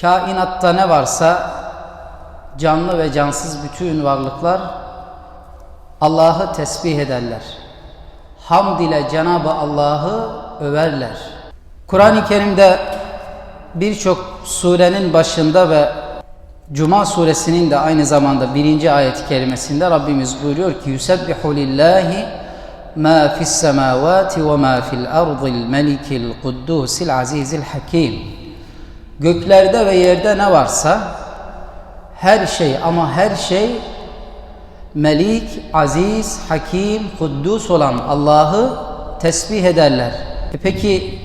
Kainatta ne varsa canlı ve cansız bütün varlıklar Allah'ı tesbih ederler. Hamd ile Cenab-ı Allah'ı överler. Kur'an-ı Kerim'de birçok surenin başında ve Cuma suresinin de aynı zamanda birinci ayet-i kerimesinde Rabbimiz buyuruyor ki Yusebbihu lillahi ma fis semavati ve ma fil ardil melikil kuddusil azizil hakim Göklerde ve yerde ne varsa her şey ama her şey Melik, Aziz, Hakim, Kuddus olan Allah'ı tesbih ederler. E peki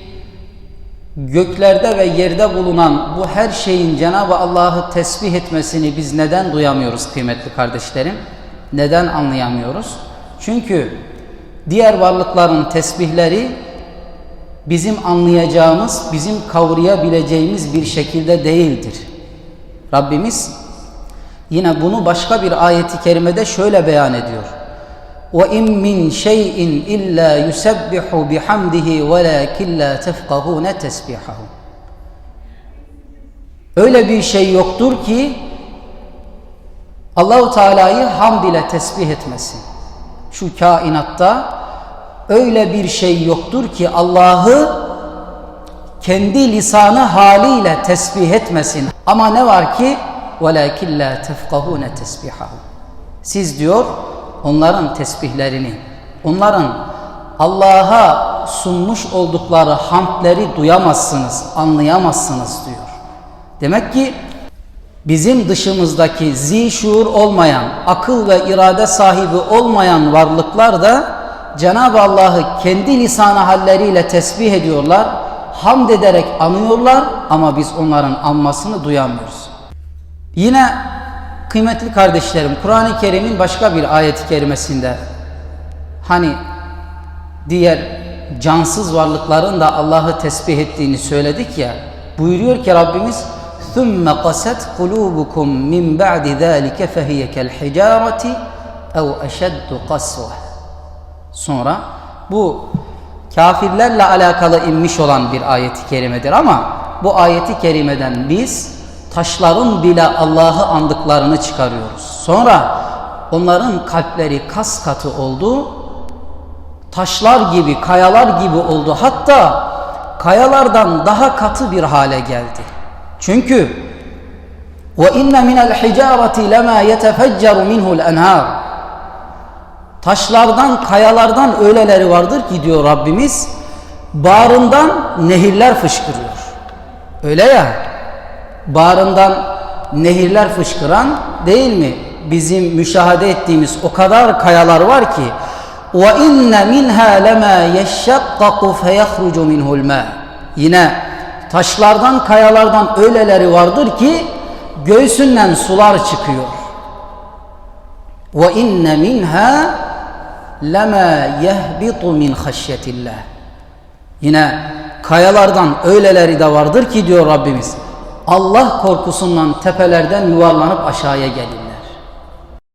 göklerde ve yerde bulunan bu her şeyin Cenab-ı Allah'ı tesbih etmesini biz neden duyamıyoruz kıymetli kardeşlerim? Neden anlayamıyoruz? Çünkü diğer varlıkların tesbihleri bizim anlayacağımız, bizim kavrayabileceğimiz bir şekilde değildir. Rabbimiz yine bunu başka bir ayeti kerimede şöyle beyan ediyor. وَاِنْ مِنْ شَيْءٍ اِلَّا يُسَبِّحُ بِحَمْدِهِ وَلَاكِنْ لَا تَفْقَهُونَ تَسْبِحَهُ Öyle bir şey yoktur ki Allahu Teala'yı hamd ile tesbih etmesin. Şu kainatta öyle bir şey yoktur ki Allah'ı kendi lisanı haliyle tesbih etmesin. Ama ne var ki وَلَاكِنْ لَا تَفْقَهُونَ تَسْبِحَهُ Siz diyor onların tesbihlerini, onların Allah'a sunmuş oldukları hamdleri duyamazsınız, anlayamazsınız diyor. Demek ki bizim dışımızdaki zişur olmayan, akıl ve irade sahibi olmayan varlıklar da Cenab-ı Allah'ı kendi lisanı halleriyle tesbih ediyorlar, hamd ederek anıyorlar ama biz onların anmasını duyamıyoruz. Yine kıymetli kardeşlerim Kur'an-ı Kerim'in başka bir ayet-i kerimesinde hani diğer cansız varlıkların da Allah'ı tesbih ettiğini söyledik ya buyuruyor ki Rabbimiz ثُمَّ قَسَتْ قُلُوبُكُمْ مِنْ بَعْدِ ذَٰلِكَ فَهِيَ كَالْحِجَارَةِ اَوْ اَشَدُّ قَسْوَةً Sonra bu kafirlerle alakalı inmiş olan bir ayeti kerimedir ama bu ayeti kerimeden biz taşların bile Allah'ı andıklarını çıkarıyoruz. Sonra onların kalpleri kas katı oldu. Taşlar gibi, kayalar gibi oldu. Hatta kayalardan daha katı bir hale geldi. Çünkü inne minel hicareti lema yetefecceru minhu'l enhar. Taşlardan, kayalardan öyleleri vardır ki diyor Rabbimiz, bağrından nehirler fışkırıyor. Öyle ya, bağrından nehirler fışkıran değil mi? Bizim müşahede ettiğimiz o kadar kayalar var ki وَاِنَّ مِنْهَا لَمَا يَشَّقَّقُ فَيَخْرُجُ مِنْهُ الْمَاءِ Yine taşlardan, kayalardan öyleleri vardır ki göğsünden sular çıkıyor. وَاِنَّ مِنْهَا lema yehbitu min haşyetillah. Yine kayalardan öyleleri de vardır ki diyor Rabbimiz. Allah korkusundan tepelerden yuvarlanıp aşağıya gelirler.